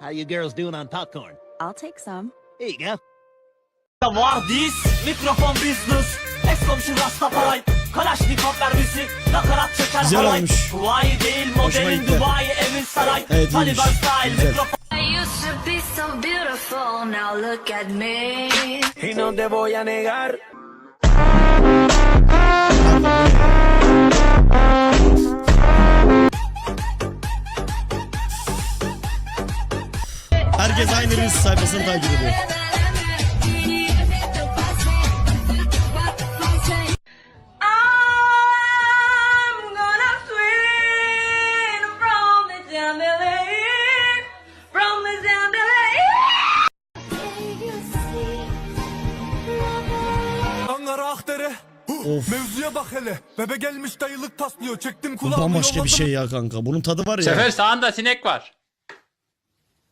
How you girls doing on popcorn? I'll take some. Here you go. Vardis, mikrofon business Ex komşu Rastafari Kalaşnikov mermisi Nakarat çeker Güzel halay olmuş. Dubai değil modelin gitti. Dubai evin saray Evet, Taliban style Güzel. mikrofon I used to be so beautiful, now look at me. Y no te voy a negar Herkes aynı Reels sayfasını takip ediyor. I'm gonna swing from the chandelier, from the chandelier. Ankara Akdere. Of. Mevzuya bak hele. Bebe gelmiş dayılık taslıyor. Çektim Bu kulağımı bambaşka bir şey ya kanka. Bunun tadı var ya. Sefer sağında sinek var.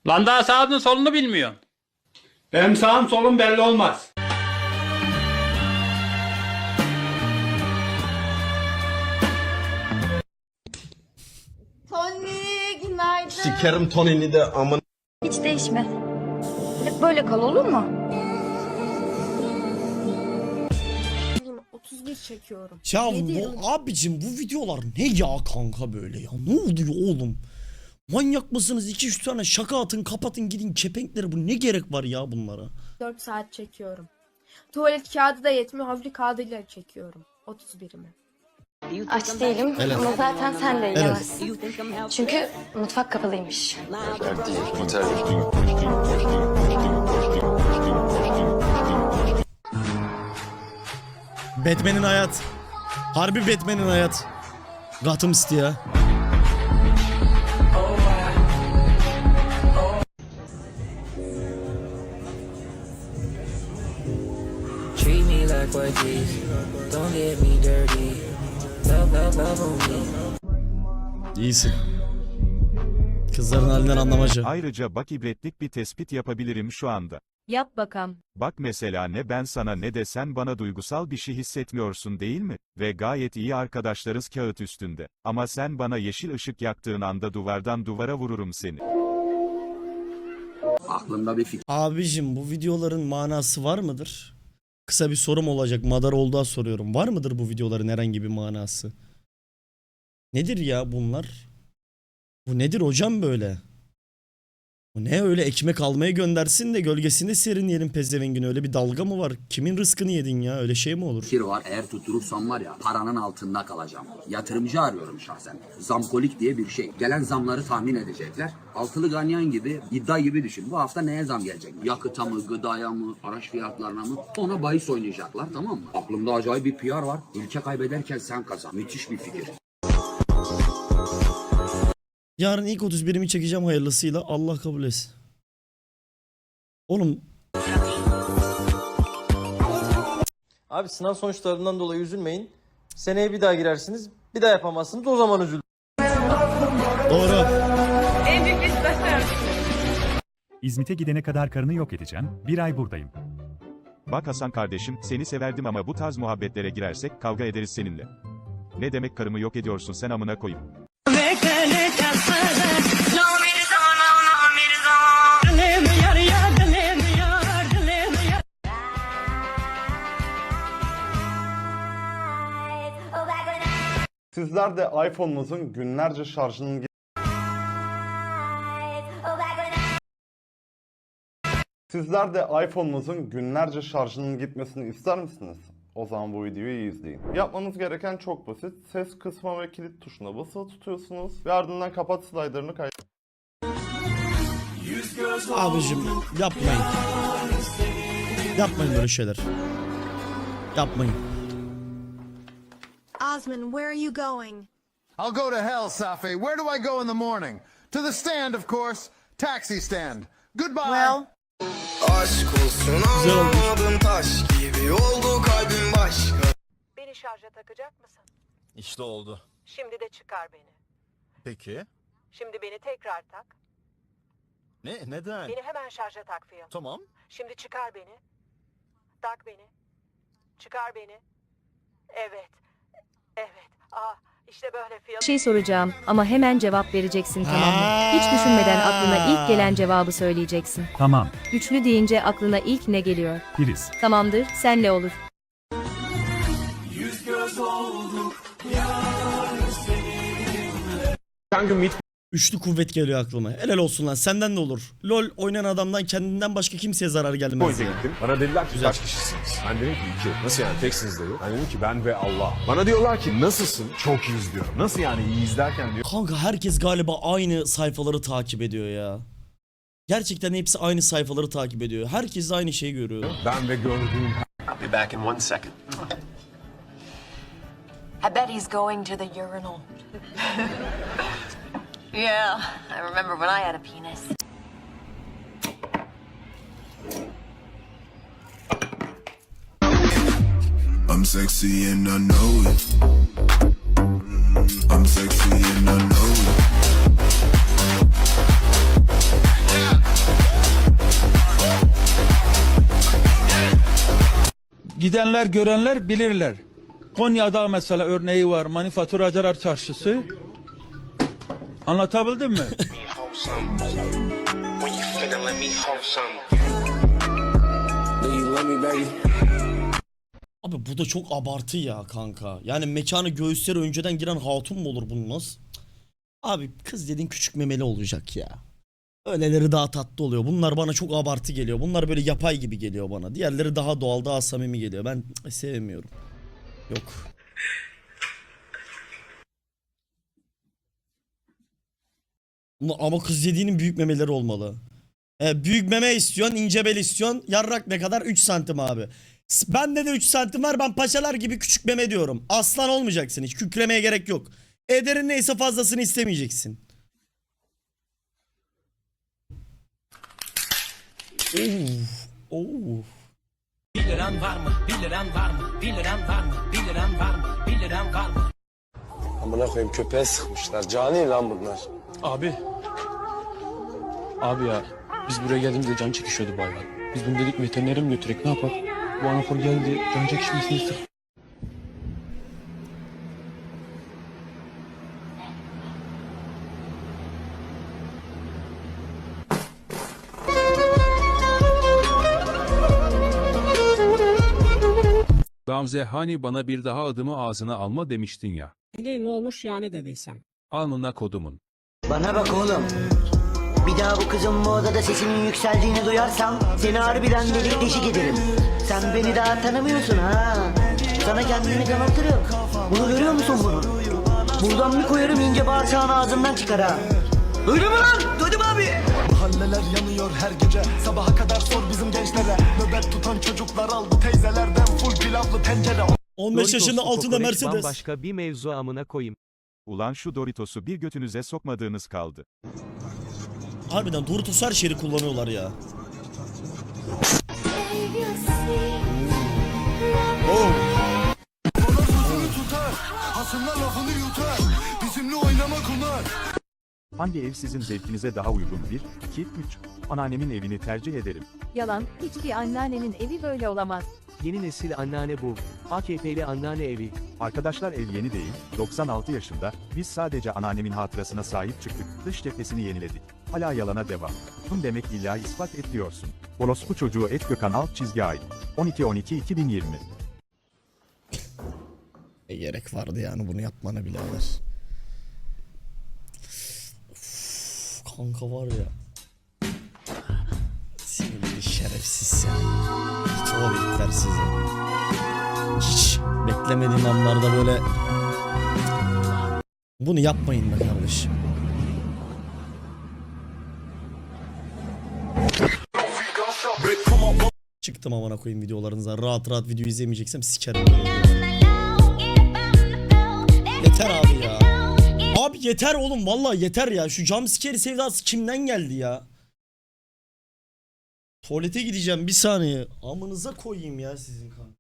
Lan daha sağını solunu bilmiyorsun. Benim sağım solum belli olmaz. Tony günaydın. Sikerim Tony'ni de amın. Hiç değişme. Hep böyle kal olur mu? 31 çekiyorum. Ya bu, abicim bu videolar ne ya kanka böyle ya? Ne oluyor oğlum? Manyak mısınız? 2-3 tane şaka atın kapatın gidin kepenkleri bu ne gerek var ya bunlara? 4 saat çekiyorum. Tuvalet kağıdı da yetmiyor. Havlu kağıdıyla çekiyorum. 31'imi. Aç değilim Evet. ama zaten sen de Evet. yiyemezsin. Çünkü mutfak kapalıymış. Batman'in hayat. Harbi Batman'in hayat. Gotham City ya. What this Don't get me dirty Love love love on me İyisin. Kızların halinden anlamaca. Ayrıca bak ibretlik bir tespit yapabilirim şu anda. Yap bakalım. Bak mesela ne ben sana ne de sen bana duygusal bir şey hissetmiyorsun değil mi? Ve gayet iyi arkadaşlarız kağıt üstünde. Ama sen bana yeşil ışık yaktığın anda duvardan duvara vururum seni. Aklımda bir fikir Abicim bu videoların manası var mıdır? Kısa bir sorum olacak. Madar olduğu soruyorum. Var mıdır bu videoların herhangi bir manası? Nedir ya bunlar? Bu nedir hocam böyle? Bu ne öyle ekmek almaya göndersin de gölgesinde serinleyelim pezevengin öyle bir dalga mı var? Kimin rızkını yedin ya öyle şey mi olur? var. Eğer tutturursam var ya paranın altında kalacağım. Yatırımcı arıyorum şahsen. Zamkolik diye bir şey. Gelen zamları tahmin edecekler. Altılı ganyan gibi iddia gibi düşün. Bu hafta neye zam gelecek? Yakıta mı, gıdaya mı, araç fiyatlarına mı? Ona bahis oynayacaklar tamam mı? Aklımda acayip bir PR var. Ülke kaybederken sen kazan. Müthiş bir fikir. Yarın ilk 31'imi çekeceğim hayırlısıyla Allah kabul etsin. Oğlum Abi sınav sonuçlarından dolayı üzülmeyin Seneye bir daha girersiniz Bir daha yapamazsınız o zaman üzülün doğru. İzmit'e gidene kadar karını yok edeceğim. Bir ay buradayım. Bak Hasan kardeşim, seni severdim ama bu tarz muhabbetlere girersek kavga ederiz seninle. Ne demek karımı yok ediyorsun sen amına koyayım. Sizler de iPhone'unuzun günlerce şarjının Sizler de iPhone'unuzun günlerce şarjının gitmesini ister misiniz? O zaman bu videoyu izleyin. Yapmanız gereken çok basit. Ses kısma ve kilit tuşuna basılı tutuyorsunuz ve ardından kapat slider'ını kay Abicim yapmayın. Yapmayın böyle şeyler. Yapmayın. Osman, where are you going? I'll go to hell, Safi. Where do I go in the morning? To the stand, of course. Taxi stand. Goodbye. Well, Aşk olsun anlamadım taş gibi oldu kalbim başka Beni şarja takacak mısın? İşte oldu. Şimdi de çıkar beni. Peki. Şimdi beni tekrar tak. Ne? Neden? Beni hemen şarja tak Fiyat. Tamam. Şimdi çıkar beni. Tak beni. Çıkar beni. Evet. Evet. Aa, İşte böyle fiyat. Bir şey soracağım ama hemen cevap vereceksin tamam mı? Hiç düşünmeden aklına ilk gelen cevabı söyleyeceksin. Tamam. Güçlü deyince aklına ilk ne geliyor? Priz. Tamamdır, senle olur. Üçlü kuvvet geliyor aklıma. Helal olsun lan senden de olur. LOL oynayan adamdan kendinden başka kimseye zarar gelmez ya. Bana dediler ki kaç kişisiniz? Ben dedim ki iki. Nasıl yani teksiniz dedi. Ben dedim ki ben ve Allah. Bana diyorlar ki nasılsın? Çok iyiyiz diyorum. Nasıl yani iyiyiz derken diyor. Kanka herkes galiba aynı sayfaları takip ediyor ya. Gerçekten hepsi aynı sayfaları takip ediyor. Herkes de aynı şeyi görüyor. Ben ve gördüğüm I'll be back in one second. I bet he's going to the urinal. yeah, I remember when I had a penis. I'm sexy and I know it. I'm sexy and I know it. Gidenler görenler bilirler. Konya'da mesela örneği var manifaturacılar çarşısı. Anlatabildim mi? Abi bu da çok abartı ya kanka. Yani mekanı göğüsleri önceden giren hatun mu olur bunun nasıl? Abi kız dediğin küçük memeli olacak ya. Öyleleri daha tatlı oluyor. Bunlar bana çok abartı geliyor. Bunlar böyle yapay gibi geliyor bana. Diğerleri daha doğal, daha samimi geliyor. Ben cık, sevmiyorum. Yok. Ama- Ama kız dediğinin büyük memeleri olmalı. E, büyük meme istiyorsun, ince bel istiyorsun. Yarrak ne kadar? 3 santim abi. Bende de 3 santim var. Ben paşalar gibi küçük meme diyorum. Aslan olmayacaksın hiç. Kükremeye gerek yok. Ederin neyse fazlasını istemeyeceksin. Of, of. 1 liran var mı? 1 liran var mı? 1 liran var mı? 1 liran var mı? 1 liran var mı? Amına koyayım köpeğe sıkmışlar. Cani lan bunlar. Abi. Abi ya biz buraya geldiğimizde can çekişiyordu bayağı. Biz bunu dedik veterinere mi götürek ne yapalım? Bu anafor geldi can çekişmesini sırf Gamze hani bana bir daha adımı ağzına alma demiştin ya. Ne olmuş yani dediysem. Alnına kodumun. Bana bak oğlum. Bir daha bu kızın bu odada sesinin yükseldiğini duyarsam seni harbiden delik deşik ederim. Sen beni daha tanımıyorsun ha. Sana kendimi tanıtırım. Bunu görüyor musun bunu? Buradan bir koyarım ince bağırsağını ağzından çıkar ha. Duydun mu lan? Duydum abi. Mahalleler yanıyor her gece. Sabaha kadar sor bizim gençlere. Nöbet tutan çocuklar aldı teyzelerden full pilavlı tencere. 15 yaşında altında Mercedes. Başka bir mevzu amına koyayım. Ulan şu Doritos'u bir götünüze sokmadığınız kaldı. Harbiden Doritos her şeyi kullanıyorlar ya. Oh. Hasımla lafını yutar. Bizimle oynamak onlar. Hangi ev sizin zevkinize daha uygun? 1, 2, 3. Anneannemin evini tercih ederim. Yalan, hiçbir anneannenin evi böyle olamaz. Yeni nesil anneanne bu. AKP'li anneanne evi. Arkadaşlar ev yeni değil, 96 yaşında. Biz sadece anneannemin hatırasına sahip çıktık. Dış cephesini yeniledik. Hala yalana devam. Tüm demek illa ispat et diyorsun. Orospu çocuğu et Gökhan alt çizgi ay. 12-12-2020. Ne gerek vardı yani bunu yapmana birader. Uf, kanka var ya. Sinirli şerefsiz sen. Tuvaletler sizi. Hiç beklemediğim anlarda böyle bunu yapmayın be kardeşim. Çıktım amına koyayım videolarınıza. Rahat rahat video izlemeyeceksem sikerim. Yeter abi ya. Abi yeter oğlum vallahi yeter ya. Şu jumpscare sevdası kimden geldi ya? Tuvalete gideceğim bir saniye. Amınıza koyayım ya sizin kan.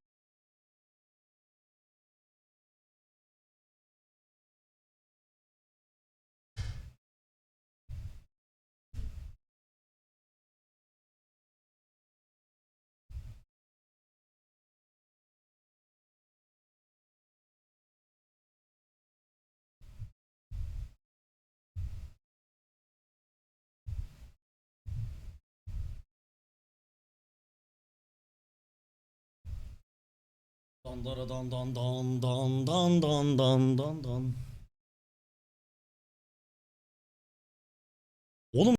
Dandara dan dan dan dan dan dan dan dan dan. Oğlum